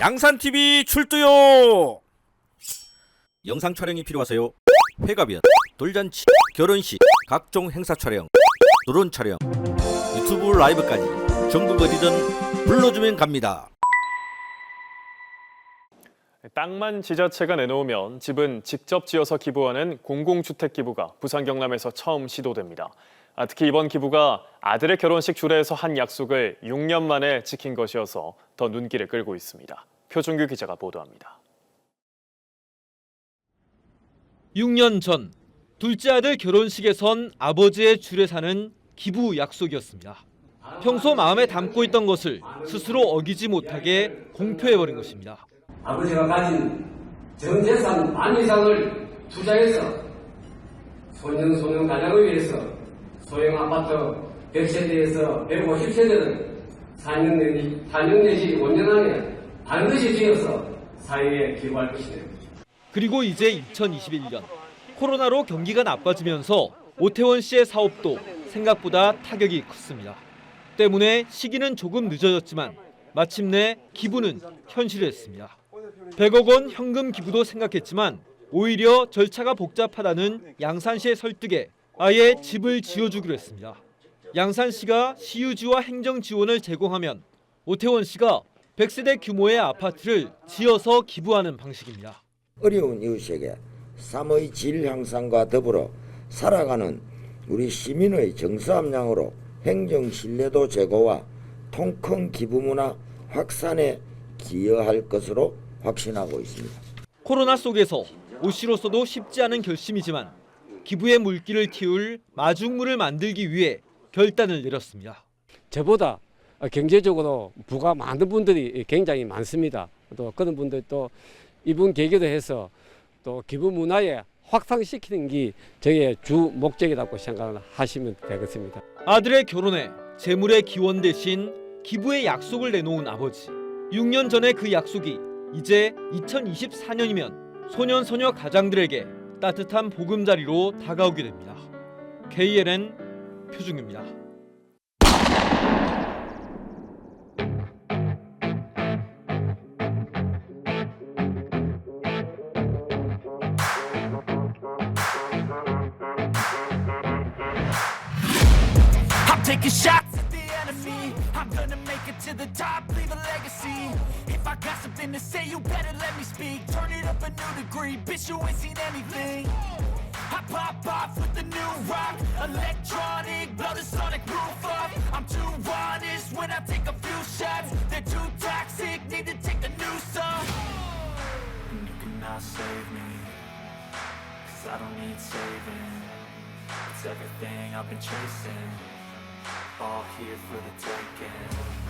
양산 TV 출두요. 영상 촬영이 필요하세요? 회가변, 돌잔치, 결혼식, 각종 행사 촬영, 드론 촬영, 유튜브 라이브까지 전국 어디든 불러주면 갑니다. 땅만 지자체가 내놓으면 집은 직접 지어서 기부하는 공공주택 기부가 부산 경남에서 처음 시도됩니다. 아, 특히 이번 기부가 아들의 결혼식 주례에서 한 약속을 6년 만에 지킨 것이어서 더 눈길을 끌고 있습니다. 표준규 기자가 보도합니다. 6년 전 둘째 아들 결혼식에 선 아버지의 주례사는 기부 약속이었습니다. 평소 마음에 담고 있던 것을 스스로 어기지 못하게 공표해버린 것입니다. 아버지가 가진 전 재산 반 이상을 투자해서 소년 소년 가장을 위해서 소형 아파트 100세대에서 150세대를 4년 내지 4년 내지 5년 안에 반드시 지어서 사회에 기부할 것이네요. 그리고 이제 2021년 코로나로 경기가 나빠지면서 오태원 씨의 사업도 생각보다 타격이 컸습니다. 때문에 시기는 조금 늦어졌지만 마침내 기부는 현실화했습니다. 100억 원 현금 기부도 생각했지만 오히려 절차가 복잡하다는 양산시의 설득에 아예 집을 지어주기로 했습니다. 양산 시가 시유지와 행정 지원을 제공하면 오태원 씨가 100세대 규모의 아파트를 지어서 기부하는 방식입니다. 어려운 이웃에게 삶의 질 향상과 더불어 살아가는 우리 시민의 정서 함량으로 행정 신뢰도 제고와 통큰 기부 문화 확산에 기여할 것으로 확신하고 있습니다. 코로나 속에서 오 씨로서도 쉽지 않은 결심이지만 기부의 물기를 틔울 마중물을 만들기 위해 결단을 내렸습니다. 저보다 경제적으로 부가 많은 분들이 굉장히 많습니다. 또 그런 분들 또 이분 계기도 해서 또 기부 문화에 확산시키는 게 저의 주 목적이라고 생각을 하시면 되겠습니다. 아들의 결혼에 재물의 기원 대신 기부의 약속을 내놓은 아버지. 6년 전에 그 약속이 이제 2024년이면 소년 소녀 가장들에게 따뜻한 보금자리로 다가오게 됩니다. KLN legacy. If I got something to say, you better let me speak. Turn it up a new degree, bitch, you ain't seen anything. I pop off with the new rock, electronic, blow the sonic roof up. I'm too honest when I take a few shots. They're too toxic, need to take a new song. And you cannot save me, cause I don't need saving. It's everything I've been chasing all here for the taking.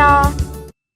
주세요.